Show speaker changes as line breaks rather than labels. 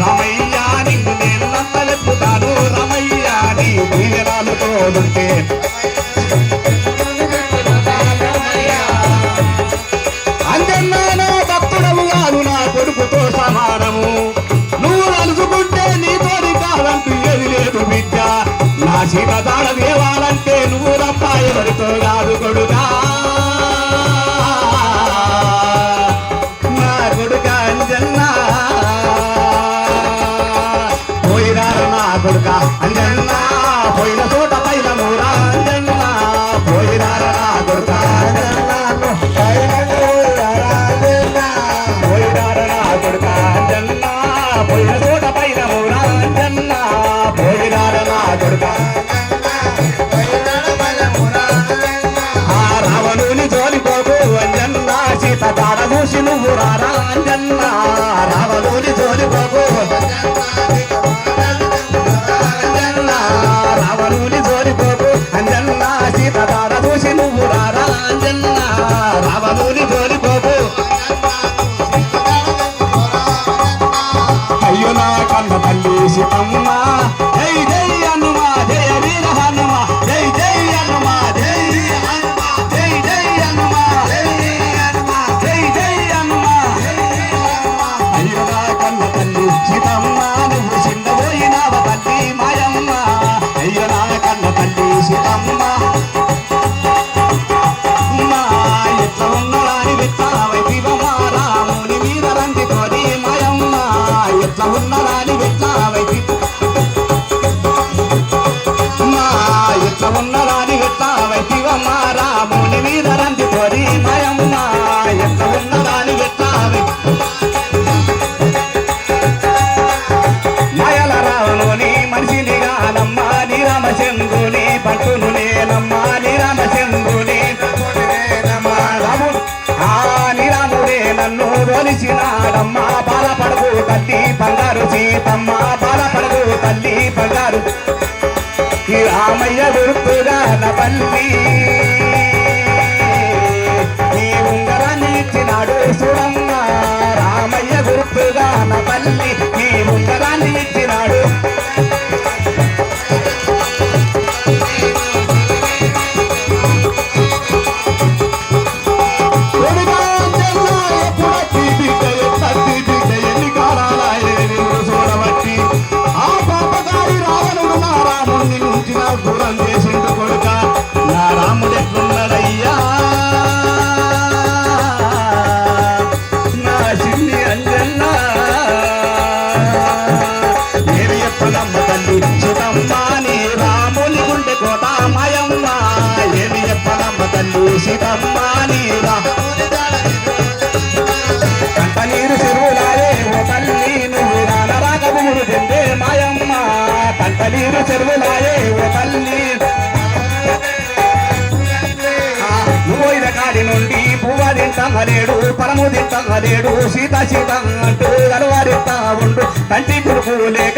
రామయ్య నీకు నేను నమ్మలేపుతాను రామయ్య నీ వీరాలు తోడుంటే కొడుక అంజన్న పోయిన చోట పైన మూరా అంజన్న పోయినారా కొడుక పోయినారా కొడుక అంజన్న పోయిన చోట పైన మూరా అంజన్న పోయినారా కొడుక. అయ్యో నా కన్న తల్లి సీతమ్మ ఎట్లా ఉన్నదాని ఎట్లా తల్లి బంగారు సీతమ్మ బాలపడదు తల్లి బంగారు. ఈ రామయ్య గుర్తుగా నవల్లి ఈ ఉంగరాన్ని ఇచ్చినాడు సురమ్మ రామయ్య గుర్తుగా నవల్లి రమ్మా నీరు చెరువులాలే ఓ తల్లి నువ్వు రానరాగముడు నీరు చెరువులాయే ఓ తల్లి. పోయిన కాడి నుండి పువ్వ తింటలేడు పరము తింటలేడు సీత సీత అంటూ గలవారిస్తా ఉండు. తండ్రి కొడుకు లేక